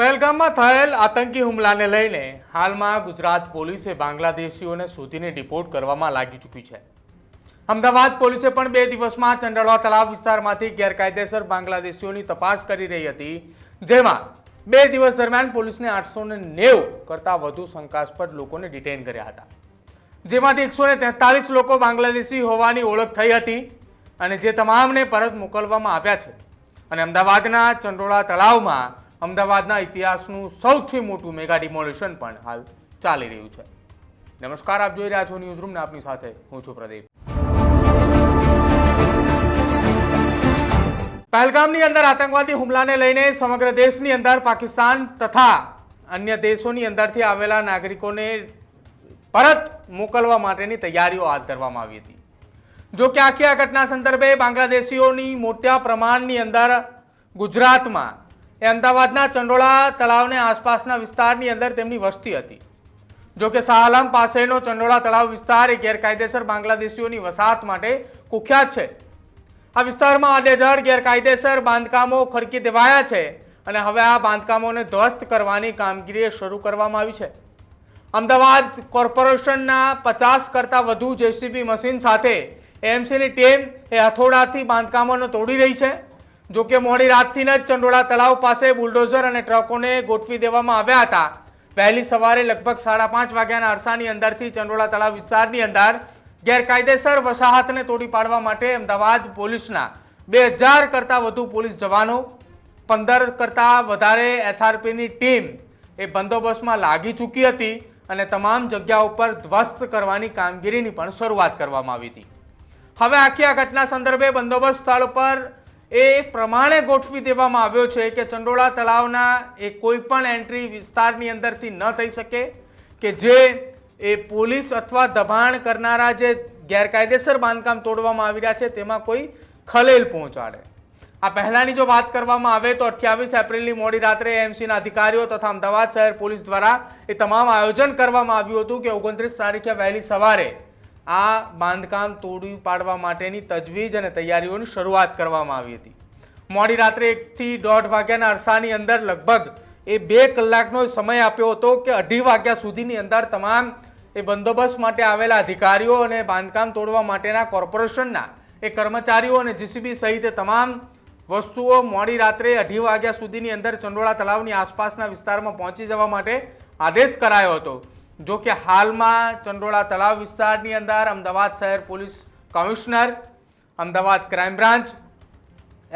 પહેલગામમાં થયેલ આતંકી હુમલાને લઈને હાલમાં ગુજરાત પોલીસે બાંગ્લાદેશીઓને શોધીને ડિપોર્ટ કરવામાં લાગી ચૂકી છે. અમદાવાદ પોલીસે પણ બે દિવસમાં ચંડળવા તળાવ વિસ્તારમાંથી ગેરકાયદેસર બાંગ્લાદેશીઓની તપાસ કરી રહી હતી, જેમાં બે દિવસ દરમિયાન પોલીસને આઠસો નેવું કરતાં વધુ શંકાસ્પદ લોકોને ડિટેન કર્યા હતા. જેમાંથી એકસો તેતાલીસ લોકો બાંગ્લાદેશી હોવાની ઓળખ થઈ હતી અને જે તમામને પરત મોકલવામાં આવ્યા છે. અને અમદાવાદના ચંડોળા તળાવમાં અમદાવાદના ઇતિહાસનું સૌથી મોટું મેગા ડિમોલિશન પણ હાલ ચાલી રહ્યું છે. નમસ્કાર, આપ જોઈ રહ્યા છો ન્યૂઝ રૂમને આપની સાથે હું છું પ્રદીપ. પહેલગામની અંદર આતંકવાદી હુમલાને લઈને સમગ્ર દેશની અંદર પાકિસ્તાન તથા અન્ય દેશોની અંદરથી આવેલા નાગરિકોને પરત મોકલવા માટેની તૈયારીઓ હાથ ધરવામાં આવી હતી. જો કે આખી આ ઘટના સંદર્ભે બાંગ્લાદેશીઓની મોટા પ્રમાણની અંદર ગુજરાતમાં એ અમદાવાદના ચંડોળા તળાવને આસપાસના વિસ્તારની અંદર તેમની વસ્તી હતી. જો કે શાહઆલમ પાસેનો ચંડોળા તળાવ વિસ્તાર એ ગેરકાયદેસર બાંગ્લાદેશીઓની વસાહત માટે કુખ્યાત છે. આ વિસ્તારમાં આડેધડ, ગેરકાયદેસર બાંધકામો ખડકી દેવાયા છે અને હવે આ બાંધકામોને ધ્વસ્ત કરવાની કામગીરી શરૂ કરવામાં આવી છે. અમદાવાદ કોર્પોરેશનના પચાસ કરતાં વધુ જેસીબી મશીન સાથે એમસીની ટીમ એ હથોડાથી બાંધકામોને તોડી રહી છે. જો કે મોડી રાતથી જ ચંડોળા તળાવ પાસે બુલડોઝર અને ટ્રકોને ગોઠવી દેવામાં આવ્યા હતા. વહેલી સવારે લગભગ સાડા પાંચ વાગ્યાના અરસાની અંદરથી ચંડોળા તળાવ વિસ્તારની અંદર ગેરકાયદેસર વસાહતને તોડી પાડવા માટે અમદાવાદ પોલીસના બે હજાર કરતાં વધુ પોલીસ જવાનો, પંદર કરતાં વધારે એસઆરપીની ટીમ એ બંદોબસ્તમાં લાગી ચૂકી હતી અને તમામ જગ્યા ઉપર ધ્વસ્ત કરવાની કામગીરીની પણ શરૂઆત કરવામાં આવી હતી. હવે આખી આ ઘટના સંદર્ભે બંદોબસ્ત સ્થળ પર એ પ્રમાણે ગોઠવી દેવામાં આવ્યો છે કે ચંડોળા તળાવના એ કોઈ પણ એન્ટ્રી વિસ્તારની અંદરથી ન થઈ શકે, કે જે એ પોલીસ અથવા દબાણ કરનારા જે ગેરકાયદેસર બાંધકામ તોડવામાં આવી રહ્યા છે, તેમાં કોઈ ખલેલ પહોંચાડે. આ પહેલાંની જો વાત કરવામાં આવે તો અઠ્યાવીસ એપ્રિલની મોડી રાત્રે એમસીના અધિકારીઓ તથા અમદાવાદ શહેર પોલીસ દ્વારા એ તમામ આયોજન કરવામાં આવ્યું હતું કે ઓગણત્રીસ તારીખે વહેલી સવારે આ બાંધકામ તોડી પાડવા માટેની તજવીજ અને તૈયારીઓની શરૂઆત કરવામાં આવી હતી. મોડી રાત્રે એકથી દોઢ વાગ્યાના અરસાની અંદર લગભગ એ બે કલાકનો સમય આપ્યો હતો કે અઢી વાગ્યા સુધીની અંદર તમામ એ બંદોબસ્ત માટે આવેલા અધિકારીઓ અને બાંધકામ તોડવા માટેના કોર્પોરેશનના એ કર્મચારીઓ અને જીસીબી સહિત તમામ વસ્તુઓ મોડી રાત્રે અઢી વાગ્યા સુધીની અંદર ચંડોળા તળાવની આસપાસના વિસ્તારમાં પહોંચી જવા માટે આદેશ કરાયો હતો. જો કે હાલમાં ચંડોળા તળાવ વિસ્તારની અંદર અમદાવાદ શહેર police commissioner, Ahmedabad crime branch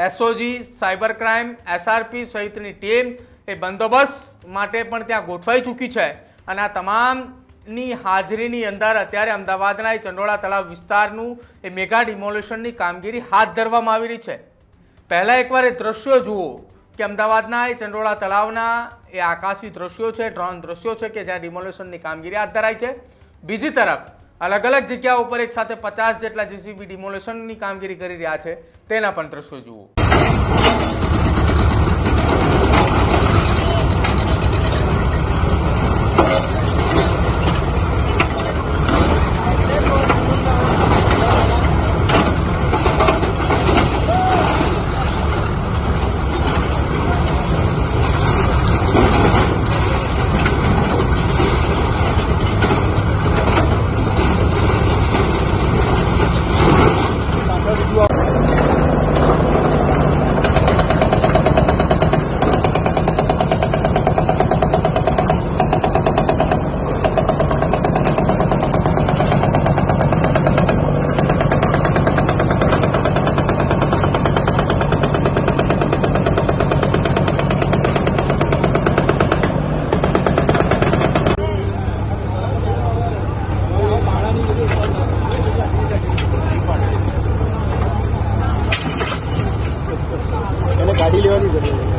SOG cyber crime SRP સહિતની ટીમ એ બંદોબસ્ત માટે પણ ત્યાં ગોઠવાઈ ચૂકી છે. અને આ તમામની હાજરીની અંદર અત્યારે અમદાવાદના એ ચંડોળા તળાવ વિસ્તારનું એ મેગા ડિમોલેશનની કામગીરી હાથ ધરવામાં આવી રહી છે. પહેલાં એકવાર એ દ્રશ્યો જુઓ. કે અમદાવાદના, એ ચંડોળા તળાવના, એ આકાશી દ્રશ્યો છે, ડ્રોન દ્રશ્યો છે કે જ્યાં ડિમોલેશનની કામગીરી હાથ ધરાય છે. બીજી તરફ, અલગ અલગ જગ્યા ઉપર એક સાથે પચાસ જેટલા જેસીબી ડિમોલેશનની કામગીરી કરી રહ્યા છે, તેના પણ દ્રશ્યો જુઓ. Thank you.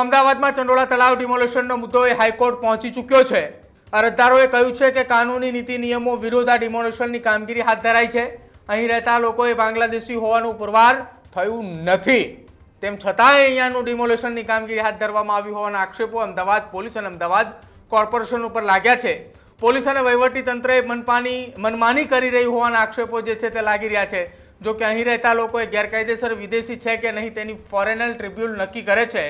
અમદાવાદમાં ચંડોળા તળાવ ડિમોલેશનનો મુદ્દો એ હાઈકોર્ટ પહોંચી ચૂક્યો છે. અરજદારોએ કહ્યું છે કે કાનૂની નીતિ નિયમો વિરુદ્ધ આ ડિમોલેશનની કામગીરી હાથ ધરાઈ છે. અહીં રહેતા લોકોએ બાંગ્લાદેશી હોવાનું પુરવાર થયું નથી. તેમ છતાંય અહીંયાનું ડિમોલેશનની કામગીરી હાથ ધરવામાં આવી હોવાના આક્ષેપો અમદાવાદ પોલીસ અને અમદાવાદ કોર્પોરેશન ઉપર લાગ્યા છે. પોલીસ અને વહીવટી તંત્રએ મનપાની, મનમાની કરી રહી હોવાના આક્ષેપો જે છે તે લાગી રહ્યા છે. જો કે અહીં રહેતા લોકોએ ગેરકાયદેસર વિદેશી છે કે નહીં તેની ફોરેનલ ટ્રિબ્યુનલ નક્કી કરે છે.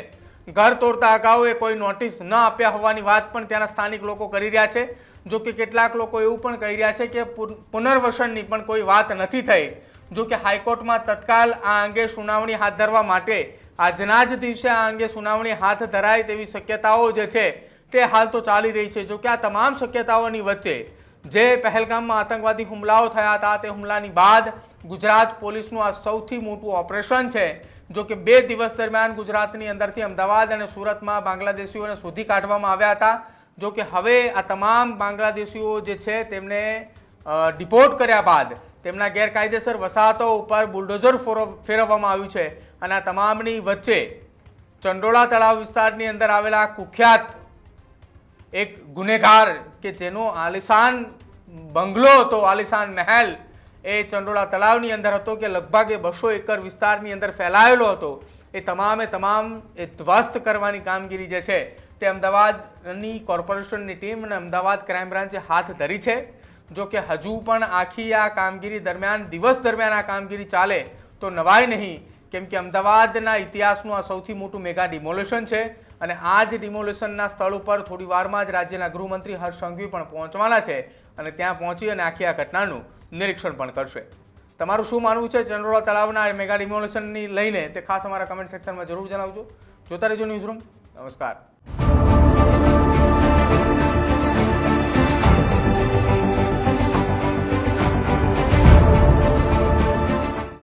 ઘર તોડતા અગાઉએ કોઈ નોટિસ ન આપ્યા હોવાની વાત પણ ત્યાંના સ્થાનિક લોકો કરી રહ્યા છે. જો કે કેટલાક લોકો એવું પણ કહી રહ્યા છે કે પુન- પુનર્વસનની પણ કોઈ વાત નથી થઈ. જો કે હાઈકોર્ટમાં તત્કાલ આ અંગે સુનાવણી હાથ ધરવા માટે આજના જ દિવસે આ અંગે સુનાવણી હાથ ધરાય તેવી શક્યતાઓ જે છે તે હાલ તો ચાલી રહી છે. જો કે આ તમામ શક્યતાઓની વચ્ચે જે પહેલગામમાં આતંકવાદી હુમલાઓ થયા હતા, તે હુમલાની બાદ ગુજરાત પોલીસનું આ સૌથી મોટું ઓપરેશન છે, જો કે બે દિવસ દરમિયાન ગુજરાતની અંદરથી અમદાવાદ અને સુરતમાં બાંગ્લાદેશીઓને શોધી કાઢવામાં આવ્યા હતા. જો કે હવે આ તમામ બાંગ્લાદેશીઓ જે છે, તેમને ડિપોર્ટ કર્યા બાદ તેમના ગેરકાયદેસર વસાહતો ઉપર બુલડોઝર ફોરો- ફેરવવામાં આવ્યું છે અને આ તમામની વચ્ચે ચંડોળા તળાવ વિસ્તારની અંદર આવેલા કુખ્યાત એક ગુનેગાર કે જેનો આલિશાન બંગલો હતો, આલિશાન મહેલ, એ ચંડોળા તળાવની અંદર હતો કે લગભગ એ બસો એકર વિસ્તારની અંદર ફેલાયેલો હતો. એ તમામે તમામ એ ધ્વસ્ત કરવાની કામગીરી જે છે તે અમદાવાદની કોર્પોરેશનની ટીમ અને અમદાવાદ ક્રાઇમ બ્રાન્ચે હાથ ધરી છે. જો કે હજુ પણ આખી આ કામગીરી દરમિયાન, દિવસ દરમિયાન આ કામગીરી ચાલે તો નવાય નહીં. કેમ કે અમદાવાદના ઇતિહાસનું આ સૌથી મોટું મેગા ડિમોલેશન છે. અને આ જ ડિમોલેશનના સ્થળ ઉપર થોડી વારમાં જ રાજ્યના ગૃહમંત્રી હર્ષ સંઘવી પણ પહોંચવાના છે અને ત્યાં પહોંચી અને આખી આ ઘટનાનું નિરીક્ષણ પણ કરશે. તમારું શું માનવું છે ચંડોળા તળાવના મેગા ડિમોલેશનની લઈને? તે ખાસ અમારા કમેન્ટ સેક્શનમાં જરૂર જણાવજો. જોતા રહેજો ન્યૂઝ રૂમ નમસ્કાર.